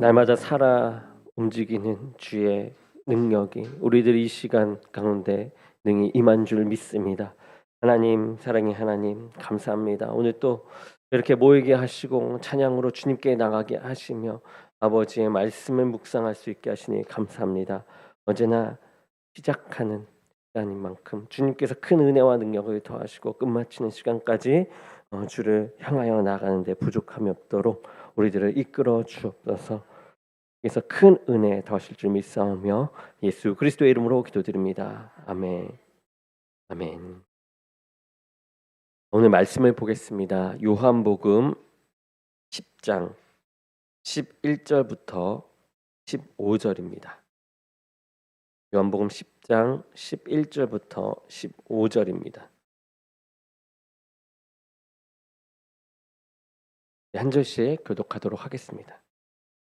날마다 살아 움직이는 주의 능력이 우리들 이 시간 가운데 능히 임한 줄 믿습니다. 하나님 사랑의 하나님 감사합니다. 오늘 또 이렇게 모이게 하시고 찬양으로 주님께 나가게 하시며 아버지의 말씀을 묵상할 수 있게 하시니 감사합니다. 언제나 시작하는 시간인 만큼 주님께서 큰 은혜와 능력을 더하시고 끝마치는 시간까지 어, 주를 향하여 나가는데 부족함이 없도록 우리들을 이끌어 주옵소서. 그래서 큰 은혜 더하실 줄 믿사오며 예수 그리스도의 이름으로 기도드립니다. 아멘. 아멘. 오늘 말씀을 보겠습니다. 요한복음 10장 11절부터 15절입니다. 요한복음 10장 11절부터 15절입니다. 한 절씩 교독하도록 하겠습니다.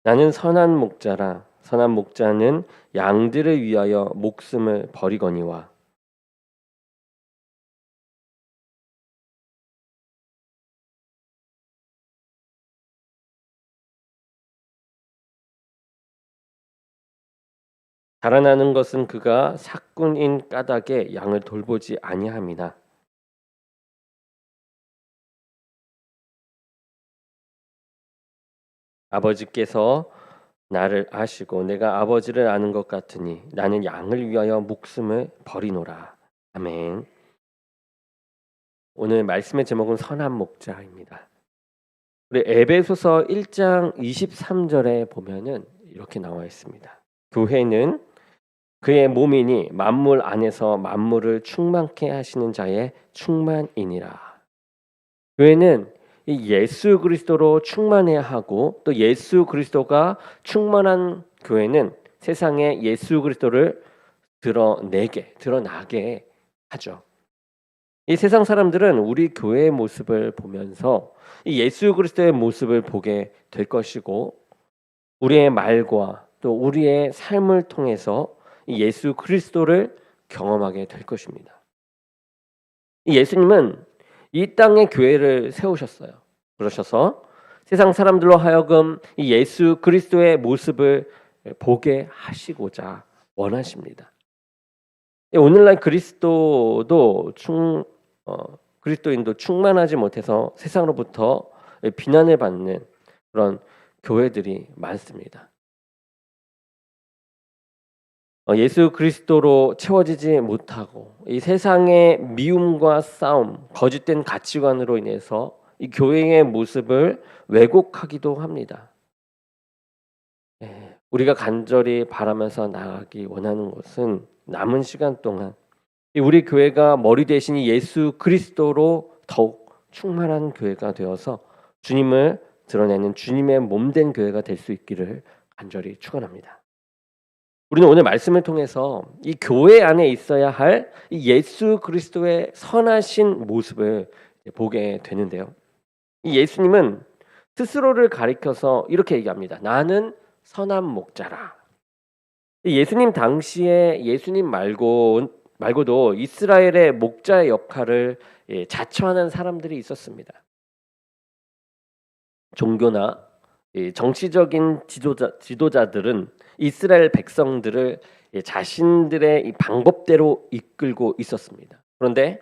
나는 선한 목자라. 선한 목자는 양들을 위하여 목숨을 버리거니와. 달아나는 것은 그가 사꾼인 까닭에 양을 돌보지 아니함이나 아버지께서 나를 아시고 내가 아버지를 아는 것 같으니 나는 양을 위하여 목숨을 버리노라. 아멘. 오늘 말씀의 제목은 선한 목자입니다. 우리 에베소서 1장 23절에 보면은 이렇게 나와 있습니다. 교회는 그의 몸이니 만물 안에서 만물을 충만케 하시는 자의 충만이니라. 교회는 이 예수 그리스도로 충만해야 하고 또 예수 그리스도가 충만한 교회는 세상에 예수 그리스도를 드러내게 드러나게 하죠. 이 세상 사람들은 우리 교회의 모습을 보면서 이 예수 그리스도의 모습을 보게 될 것이고 우리의 말과 또 우리의 삶을 통해서 이 예수 그리스도를 경험하게 될 것입니다. 이 예수님은 이 땅에 교회를 세우셨어요. 그러셔서 세상 사람들로 하여금 이 예수 그리스도의 모습을 보게 하시고자 원하십니다. 오늘날 그리스도도 충 어, 그리스도인도 충만하지 못해서 세상으로부터 비난을 받는 그런 교회들이 많습니다. 예수 그리스도로 채워지지 못하고 이 세상의 미움과 싸움, 거짓된 가치관으로 인해서 이 교회의 모습을 왜곡하기도 합니다. 예, 우리가 간절히 바라면서 나가기 원하는 것은 남은 시간 동안 우리 교회가 머리 대신 예수 그리스도로 더욱 충만한 교회가 되어서 주님을 드러내는 주님의 몸 된 교회가 될 수 있기를 간절히 축원합니다. 우리는 오늘 말씀을 통해서 이 교회 안에 있어야 할 예수 그리스도의 선하신 모습을 보게 되는데요. 이 예수님은 스스로를 가리켜서 이렇게 얘기합니다. 나는 선한 목자라. 예수님 당시에 예수님 말고 말고도 이스라엘의 목자의 역할을 예, 자처하는 사람들이 있었습니다. 종교나 정치적인 지도자, 지도자들은 이스라엘 백성들을 자신들의 이 방법대로 이끌고 있었습니다. 그런데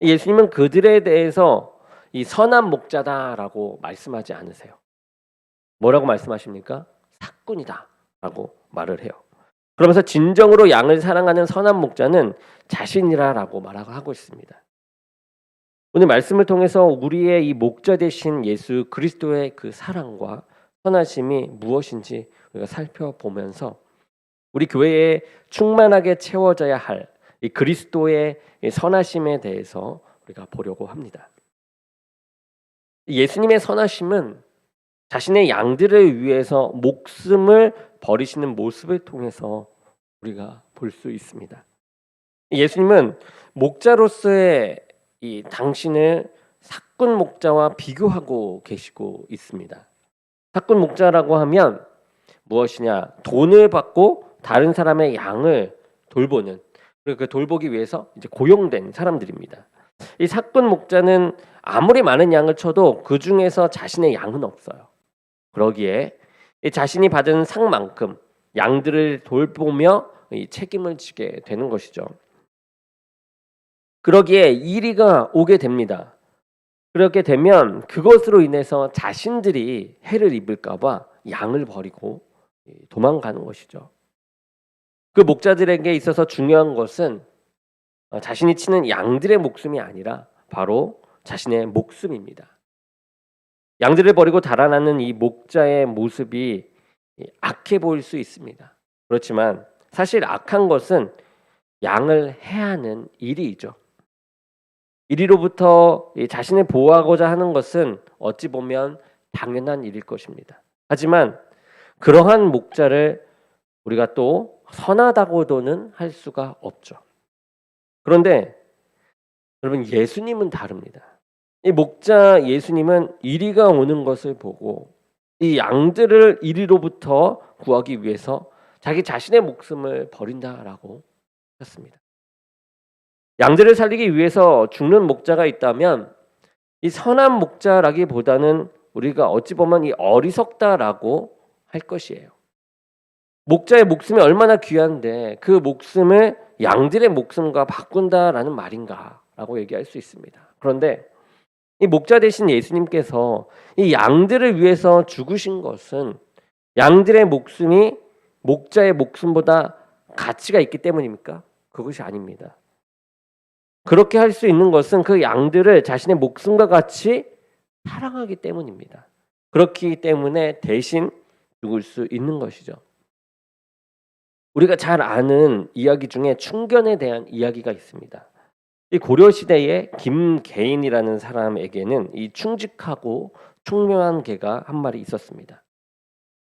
예수님은 그들에 대해서 이 선한 목자다라고 말씀하지 않으세요. 뭐라고 말씀하십니까? 사꾼이다라고 말을 해요. 그러면서 진정으로 양을 사랑하는 선한 목자는 자신이라라고 말하고 하고 있습니다. 오늘 말씀을 통해서 우리의 이 목자 되신 예수 그리스도의 그 사랑과 선하심이 무엇인지 우리가 살펴보면서 우리 교회에 충만하게 채워져야 할 이 그리스도의 선하심에 대해서 우리가 보려고 합니다. 예수님의 선하심은 자신의 양들을 위해서 목숨을 버리시는 모습을 통해서 우리가 볼 수 있습니다. 예수님은 목자로서의 이 당신을 사꾼 목자와 비교하고 계시고 있습니다. 사꾼 목자라고 하면 무엇이냐? 돈을 받고 다른 사람의 양을 돌보는 그 돌보기 위해서 이제 고용된 사람들입니다. 이 사꾼 목자는 아무리 많은 양을 쳐도 그 중에서 자신의 양은 없어요. 그러기에 이 자신이 받은 상만큼 양들을 돌보며 이 책임을 지게 되는 것이죠. 그러기에 이리가 오게 됩니다. 그렇게 되면 그것으로 인해서 자신들이 해를 입을까봐 양을 버리고 도망가는 것이죠. 그 목자들에게 있어서 중요한 것은 어, 자신이 치는 양들의 목숨이 아니라 바로 자신의 목숨입니다. 양들을 버리고 달아나는 이 목자의 모습이 악해 보일 수 있습니다. 그렇지만 사실 악한 것은 양을 해하는 일이죠. 이리로부터 자신을 보호하고자 하는 것은 어찌 보면 당연한 일일 것입니다. 하지만 그러한 목자를 우리가 또 선하다고도는 할 수가 없죠. 그런데 여러분 예수님은 다릅니다. 이 목자 예수님은 이리가 오는 것을 보고 이 양들을 이리로부터 구하기 위해서 자기 자신의 목숨을 버린다라고 했습니다. 양들을 살리기 위해서 죽는 목자가 있다면 이 선한 목자라기보다는 우리가 어찌 보면 이 어리석다라고 할 것이에요. 목자의 목숨이 얼마나 귀한데 그 목숨을 양들의 목숨과 바꾼다라는 말인가라고 얘기할 수 있습니다. 그런데 이 목자 대신 예수님께서 이 양들을 위해서 죽으신 것은 양들의 목숨이 목자의 목숨보다 가치가 있기 때문입니까? 그것이 아닙니다. 그렇게 할 수 있는 것은 그 양들을 자신의 목숨과 같이 사랑하기 때문입니다. 그렇기 때문에 대신 죽을 수 있는 것이죠. 우리가 잘 아는 이야기 중에 충견에 대한 이야기가 있습니다. 이 고려 시대에 김개인이라는 사람에게는 이 충직하고 총명한 개가 한 마리 있었습니다.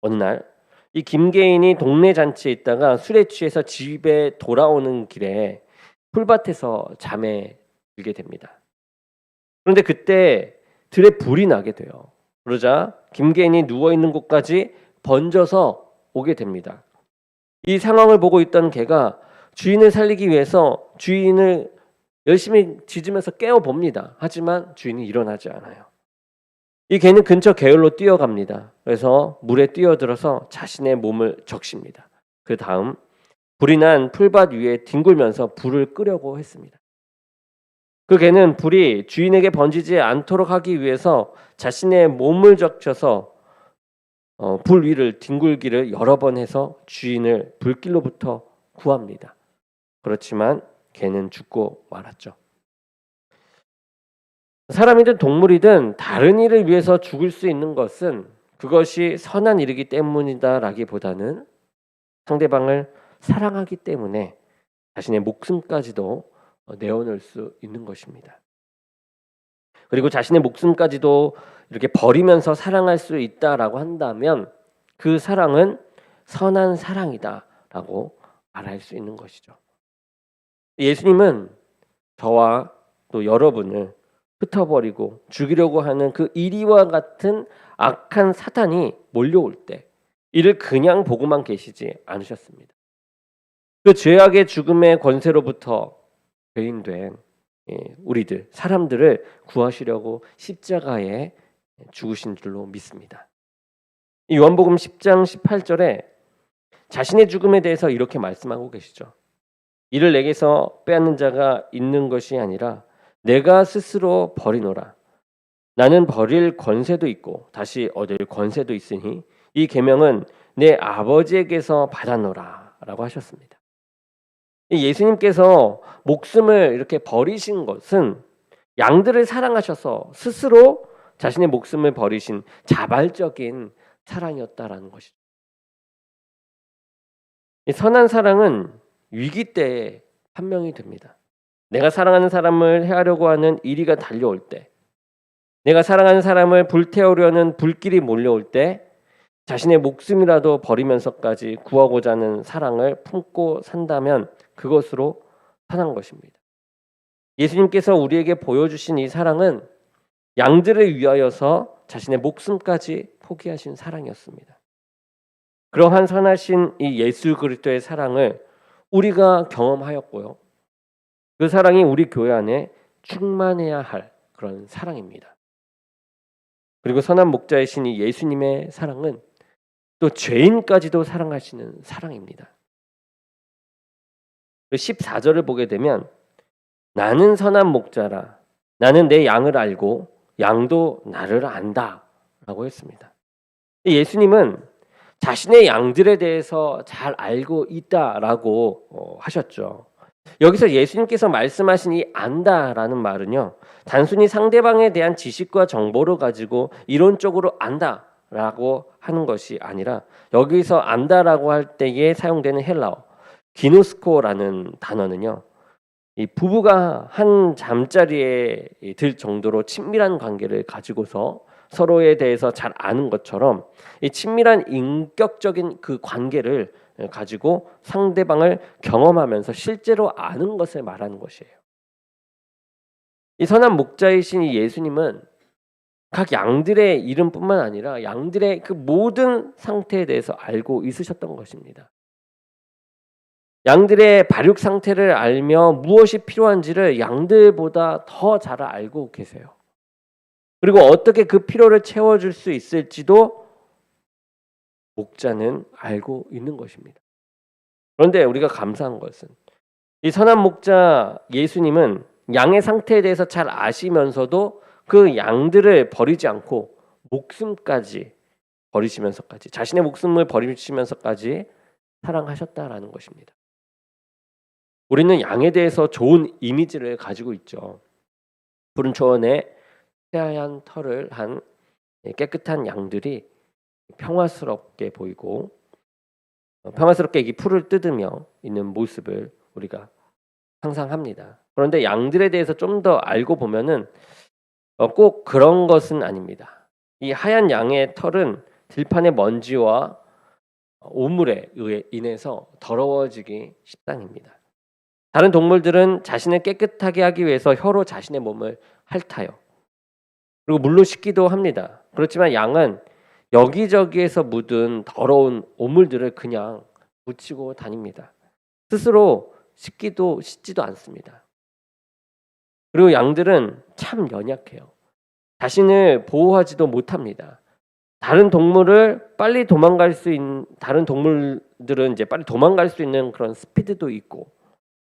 어느 날 이 김개인이 동네 잔치에 있다가 술에 취해서 집에 돌아오는 길에 풀밭에서 잠에 들게 됩니다. 그런데 그때 들에 불이 나게 돼요. 그러자 김개인이 누워 있는 곳까지 번져서 오게 됩니다. 이 상황을 보고 있던 개가 주인을 살리기 위해서 주인을 열심히 짖으면서 깨워 봅니다. 하지만 주인이 일어나지 않아요. 이 개는 근처 계열로 뛰어갑니다. 그래서 물에 뛰어들어서 자신의 몸을 적십니다. 그 다음 불이 난 풀밭 위에 뒹굴면서 불을 끄려고 했습니다. 그 개는 불이 주인에게 번지지 않도록 하기 위해서 자신의 몸을 적셔서 어, 불 위를 뒹굴기를 여러 번 해서 주인을 불길로부터 구합니다. 그렇지만 개는 죽고 말았죠. 사람이든 동물이든 다른 일을 위해서 죽을 수 있는 것은 그것이 선한 일이기 때문이다라기보다는 상대방을 사랑하기 때문에 자신의 목숨까지도 내어놓을 수 있는 것입니다. 그리고 자신의 목숨까지도 이렇게 버리면서 사랑할 수 있다라고 한다면 그 사랑은 선한 사랑이다라고 말할 수 있는 것이죠. 예수님은 저와 또 여러분을 흩어버리고 죽이려고 하는 그 이리와 같은 악한 사탄이 몰려올 때 이를 그냥 보고만 계시지 않으셨습니다. 그 죄악의 죽음의 권세로부터 배인된 예, 우리들 사람들을 구하시려고 십자가에 죽으신 줄로 믿습니다. 요한복음 10장 18절에 자신의 죽음에 대해서 이렇게 말씀하고 계시죠. 이를 내게서 빼앗는 자가 있는 것이 아니라 내가 스스로 버리노라. 나는 버릴 권세도 있고 다시 얻을 권세도 있으니 이 계명은 내 아버지에게서 받아노라라고 하셨습니다. 예수님께서 목숨을 이렇게 버리신 것은 양들을 사랑하셔서 스스로 자신의 목숨을 버리신 자발적인 사랑이었다라는 것이죠. 선한 사랑은 위기 때에 판명이 됩니다. 내가 사랑하는 사람을 해하려고 하는 이리가 달려올 때, 내가 사랑하는 사람을 불태우려는 불길이 몰려올 때, 자신의 목숨이라도 버리면서까지 구하고자 하는 사랑을 품고 산다면 그것으로 사는 것입니다. 예수님께서 우리에게 보여주신 이 사랑은 양들을 위하여서 자신의 목숨까지 포기하신 사랑이었습니다. 그러한 선하신 이 예수 그리스도의 사랑을 우리가 경험하였고요. 그 사랑이 우리 교회 안에 충만해야 할 그런 사랑입니다. 그리고 선한 목자이신 이 예수님의 사랑은 또 죄인까지도 사랑하시는 사랑입니다. 14절을 보게 되면 나는 선한 목자라 나는 내 양을 알고 양도 나를 안다라고 했습니다. 예수님은 자신의 양들에 대해서 잘 알고 있다라고 어, 하셨죠. 여기서 예수님께서 말씀하신 이 안다라는 말은요. 단순히 상대방에 대한 지식과 정보를 가지고 이론적으로 안다 라고 하는 것이 아니라 여기서 안다라고 할 때에 사용되는 헬라어 기노스코라는 단어는요. 이 부부가 한 잠자리에 들 정도로 친밀한 관계를 가지고서 서로에 대해서 잘 아는 것처럼 이 친밀한 인격적인 그 관계를 가지고 상대방을 경험하면서 실제로 아는 것을 말하는 것이에요. 이 선한 목자이신 이 예수님은 각 양들의 이름뿐만 아니라 양들의 그 모든 상태에 대해서 알고 있으셨던 것입니다. 양들의 발육 상태를 알며 무엇이 필요한지를 양들보다 더 잘 알고 계세요. 그리고 어떻게 그 필요를 채워줄 수 있을지도 목자는 알고 있는 것입니다. 그런데 우리가 감사한 것은 이 선한 목자 예수님은 양의 상태에 대해서 잘 아시면서도 그 양들을 버리지 않고 목숨까지 버리시면서까지 자신의 목숨을 버리시면서까지 사랑하셨다라는 것입니다. 우리는 양에 대해서 좋은 이미지를 가지고 있죠. 푸른 초원에 새하얀 털을 한 깨끗한 양들이 평화스럽게 보이고 어, 평화스럽게 이 풀을 뜯으며 있는 모습을 우리가 상상합니다. 그런데 양들에 대해서 좀 더 알고 보면은 어, 꼭 그런 것은 아닙니다. 이 하얀 양의 털은 들판의 먼지와 오물에 의해 인해서 더러워지기 십상입니다. 다른 동물들은 자신을 깨끗하게 하기 위해서 혀로 자신의 몸을 핥아요. 그리고 물로 씻기도 합니다. 그렇지만 양은 여기저기에서 묻은 더러운 오물들을 그냥 묻히고 다닙니다. 스스로 씻기도 씻지도 않습니다. 그리고 양들은 참 연약해요. 자신을 보호하지도 못합니다. 다른 동물을 빨리 도망갈 수 있는 다른 동물들은 이제 빨리 도망갈 수 있는 그런 스피드도 있고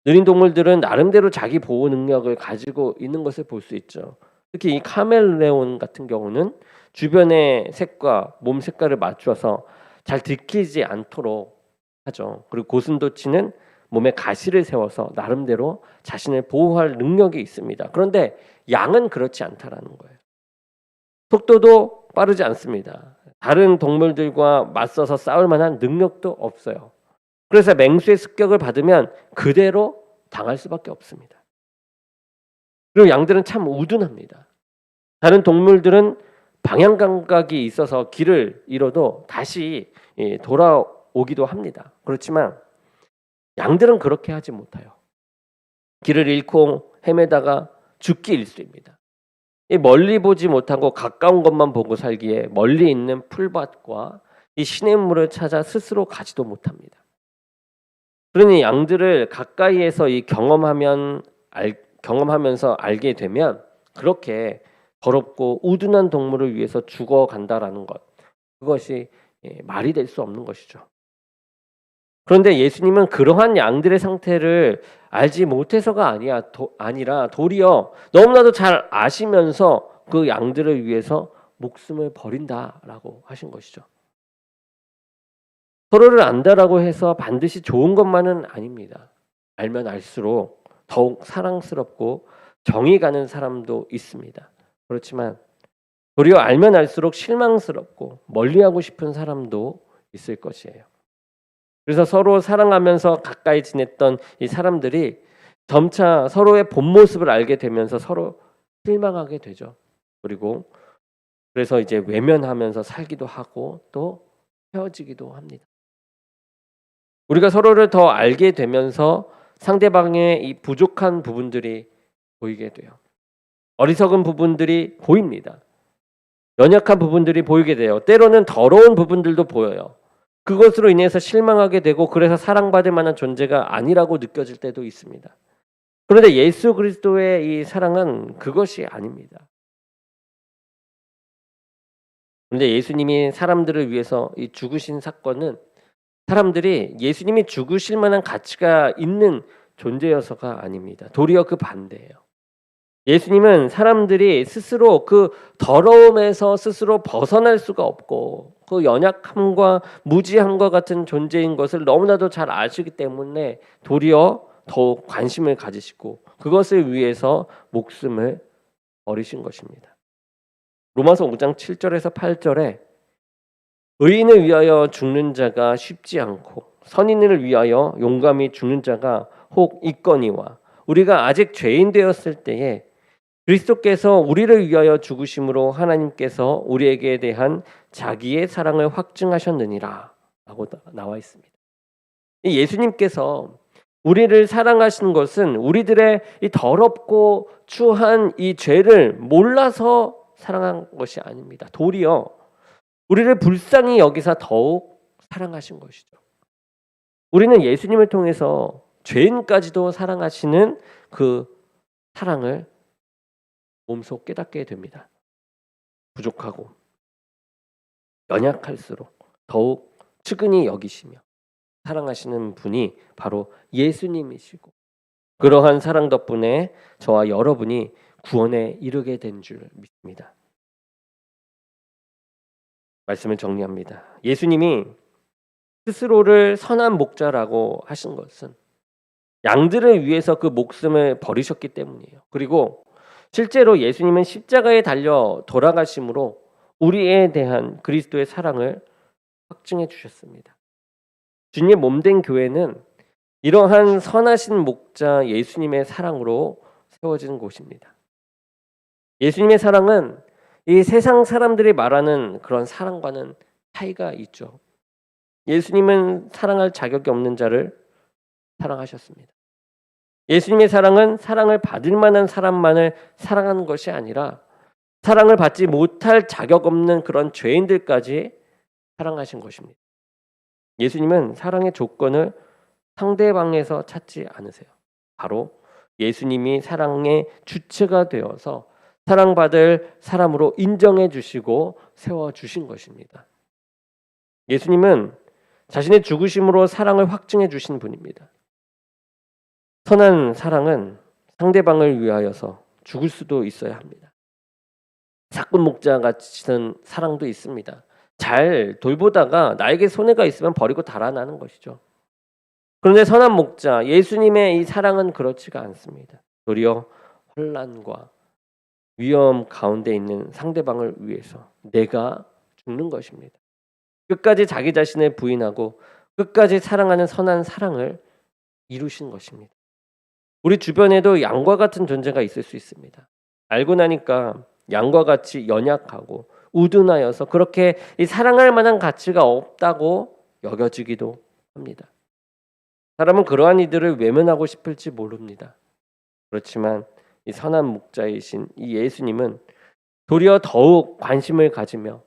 느린 동물들은 나름대로 자기 보호 능력을 가지고 있는 것을 볼 수 있죠. 특히 이 카멜레온 같은 경우는 주변의 색과 몸 색깔을 맞춰서 잘 들키지 않도록 하죠. 그리고 고슴도치는 몸에 가시를 세워서 나름대로 자신을 보호할 능력이 있습니다. 그런데 양은 그렇지 않다라는 거예요. 속도도 빠르지 않습니다. 다른 동물들과 맞서서 싸울 만한 능력도 없어요. 그래서 맹수의 습격을 받으면 그대로 당할 수밖에 없습니다. 그리고 양들은 참 우둔합니다. 다른 동물들은 방향 감각이 있어서 길을 잃어도 다시 예, 돌아오기도 합니다. 그렇지만 양들은 그렇게 하지 못해요. 길을 잃고 헤매다가 죽기 일쑤입니다. 멀리 보지 못하고 가까운 것만 보고 살기에 멀리 있는 풀밭과 이 시냇물을 찾아 스스로 가지도 못합니다. 그러니 양들을 가까이에서 이 경험하면 알, 경험하면서 알게 되면 그렇게 더럽고 우둔한 동물을 위해서 죽어간다라는 것 그것이 예, 말이 될 수 없는 것이죠. 그런데 예수님은 그러한 양들의 상태를 알지 못해서가 아니야 도, 아니라 도리어 너무나도 잘 아시면서 그 양들을 위해서 목숨을 버린다라고 하신 것이죠. 서로를 안다라고 해서 반드시 좋은 것만은 아닙니다. 알면 알수록 더욱 사랑스럽고 정이 가는 사람도 있습니다. 그렇지만 도리어 알면 알수록 실망스럽고 멀리하고 싶은 사람도 있을 것이에요. 그래서 서로 사랑하면서 가까이 지냈던 이 사람들이 점차 서로의 본 모습을 알게 되면서 서로 실망하게 되죠. 그리고 그래서 이제 외면하면서 살기도 하고 또 헤어지기도 합니다. 우리가 서로를 더 알게 되면서 상대방의 이 부족한 부분들이 보이게 돼요. 어리석은 부분들이 보입니다. 연약한 부분들이 보이게 돼요. 때로는 더러운 부분들도 보여요. 그것으로 인해서 실망하게 되고 그래서 사랑받을 만한 존재가 아니라고 느껴질 때도 있습니다. 그런데 예수 그리스도의 이 사랑은 그것이 아닙니다. 그런데 예수님이 사람들을 위해서 이 죽으신 사건은 사람들이 예수님이 죽으실 만한 가치가 있는 존재여서가 아닙니다. 도리어 그 반대예요. 예수님은 사람들이 스스로 그 더러움에서 스스로 벗어날 수가 없고 그 연약함과 무지함과 같은 존재인 것을 너무나도 잘 아시기 때문에 도리어 더욱 관심을 가지시고 그것을 위해서 목숨을 버리신 것입니다. 로마서 5장 7절에서 8절에 의인을 위하여 죽는 자가 쉽지 않고 선인을 위하여 용감히 죽는 자가 혹 있거니와 우리가 아직 죄인 되었을 때에 그리스도께서 우리를 위하여 죽으심으로 하나님께서 우리에게 대한 자기의 사랑을 확증하셨느니라 라고 나와 있습니다. 예수님께서 우리를 사랑하시는 것은 우리들의 이 더럽고 추한 이 죄를 몰라서 사랑한 것이 아닙니다. 도리어 우리를 불쌍히 여기사 더욱 사랑하신 것이죠. 우리는 예수님을 통해서 죄인까지도 사랑하시는 그 사랑을 몸소 깨닫게 됩니다. 부족하고 연약할수록 더욱 측은히 여기시며 사랑하시는 분이 바로 예수님이시고 그러한 사랑 덕분에 저와 여러분이 구원에 이르게 된 줄 믿습니다. 말씀을 정리합니다. 예수님이 스스로를 선한 목자라고 하신 것은 양들을 위해서 그 목숨을 버리셨기 때문이에요. 그리고 실제로 예수님은 십자가에 달려 돌아가심으로 우리에 대한 그리스도의 사랑을 확증해 주셨습니다. 주님의 몸된 교회는 이러한 선하신 목자 예수님의 사랑으로 세워진 곳입니다. 예수님의 사랑은 이 세상 사람들이 말하는 그런 사랑과는 차이가 있죠. 예수님은 사랑할 자격이 없는 자를 사랑하셨습니다. 예수님의 사랑은 사랑을 받을 만한 사람만을 사랑하는 것이 아니라 사랑을 받지 못할 자격 없는 그런 죄인들까지 사랑하신 것입니다. 예수님은 사랑의 조건을 상대방에서 찾지 않으세요. 바로 예수님이 사랑의 주체가 되어서 사랑받을 사람으로 인정해 주시고 세워 주신 것입니다. 예수님은 자신의 죽으심으로 사랑을 확증해 주신 분입니다. 선한 사랑은 상대방을 위하여서 죽을 수도 있어야 합니다. 사꾼 목자 같은 사랑도 있습니다. 잘 돌보다가 나에게 손해가 있으면 버리고 달아나는 것이죠. 그런데 선한 목자 예수님의 이 사랑은 그렇지가 않습니다. 도리어 혼란과 위험 가운데 있는 상대방을 위해서 내가 죽는 것입니다. 끝까지 자기 자신을 부인하고 끝까지 사랑하는 선한 사랑을 이루신 것입니다. 우리 주변에도 양과 같은 존재가 있을 수 있습니다. 알고 나니까 양과 같이 연약하고 우둔하여서 그렇게 사랑할 만한 가치가 없다고 여겨지기도 합니다. 사람은 그러한 이들을 외면하고 싶을지 모릅니다. 그렇지만 이 선한 목자이신 이 예수님은 도리어 더욱 관심을 가지며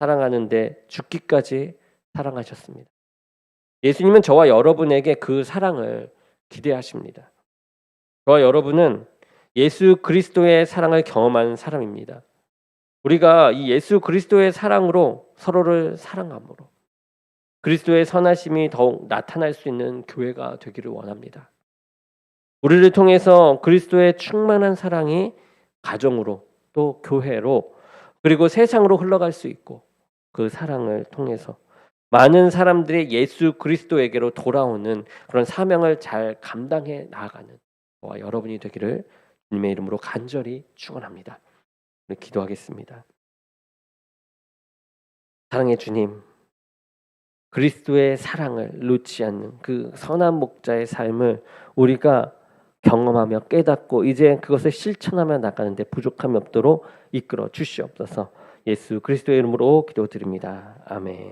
사랑하는데 죽기까지 사랑하셨습니다. 예수님은 저와 여러분에게 그 사랑을 기대하십니다. 저와 여러분은 예수 그리스도의 사랑을 경험한 사람입니다. 우리가 이 예수 그리스도의 사랑으로 서로를 사랑함으로 그리스도의 선하심이 더욱 나타날 수 있는 교회가 되기를 원합니다. 우리를 통해서 그리스도의 충만한 사랑이 가정으로 또 교회로 그리고 세상으로 흘러갈 수 있고 그 사랑을 통해서 많은 사람들이 예수 그리스도에게로 돌아오는 그런 사명을 잘 감당해 나아가는 저 와 여러분이 되기를 주님의 이름으로 간절히 축원합니다. 기도하겠습니다. 사랑의 주님, 그리스도의 사랑을 놓지 않는 그 선한 목자의 삶을 우리가 경험하며 깨닫고 이제 그것을 실천하며 나가는데 부족함이 없도록 이끌어 주시옵소서. 예수 그리스도의 이름으로 기도드립니다. 아멘.